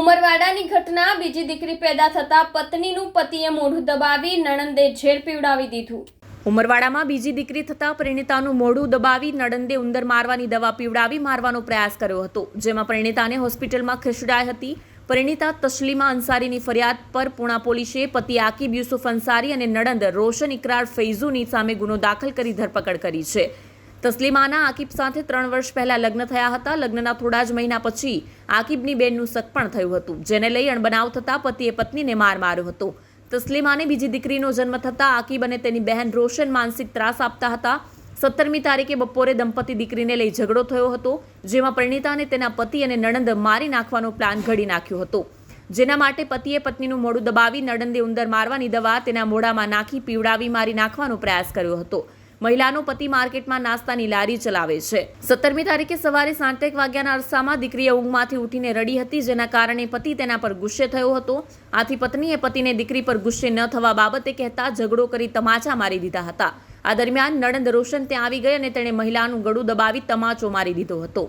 ઉમરવાડાની ઘટના, બીજી દીકરી પેદા થતા પત્નીનું પતિએ મોઢું દબાવી નણંદે ઝેર પીવડાવી દીધું. ઉમરવાડામાં બીજી દીકરી થતાં પરિણીતાનું મોઢું દબાવી નડંદે ઉંદર મારવાની દવા પીવડાવી મારવાનો પ્રયાસ કર્યો હતો, જેમાં પરિણીતાને હોસ્પિટલમાં ખસેડાઈ હતી. પરિણીતા તસલીમા અંસારીની ફરિયાદ પર પુણા પોલીસે પતિ આકીબ યુસુફ અંસારી અને નડંદ રોશન ઇકરાર ફૈઝુની સામે ગુનો દાખલ કરી ધરપકડ કરી છે. તસ્લીમાના આકીબ સાથે ત્રણ વર્ષ પહેલા લગ્ન થયા હતા. લગ્નના થોડા જ મહિના પછી આકીબની બેનનું સગપણ થયું હતું, જેને લઈ અણબનાવ થતા પતિએ પત્નીને માર માર્યો હતો. તસ્લીમાને બીજી દીકરીનો જન્મ થતાં આકીબ અને તેની બહેન રોશન માનસિક ત્રાસ આપતા હતા. સત્તરમી તારીખે બપોરે દંપતી દીકરીને લઈ ઝઘડો થયો હતો, જેમાં પરિણીતા અને તેના પતિ અને નણંદ મારી નાખવાનો પ્લાન ઘડી નાખ્યો હતો. જેના માટે પતિએ પત્નીનું મોઢું દબાવી નડંદે ઉંદર મારવાની દવા તેના મોઢામાં નાખી પીવડાવી મારી નાખવાનો પ્રયાસ કર્યો હતો. મહિલાનો પતિ માર્કેટમાં નાસ્તાની લારી ચલાવે છે. સત્તરમી તારીખે સવારે સાંતેક વાગ્યાના અરસામાં દીકરીએ ઊંઘમાંથી ઉઠીને રડી હતી, જેના કારણે પતિ તેના પર ગુસ્સે થયો હતો. આથી પત્નીએ પતિને દીકરી પર ગુસ્સે ન થવા બાબતે કહેતા ઝઘડો કરી તમાચા મારી દીધા હતા. આ દરમિયાન નણંદ રોશન ત્યાં આવી ગઈ અને તેણે મહિલાનું ગળું દબાવી તમાચો મારી દીધો હતો.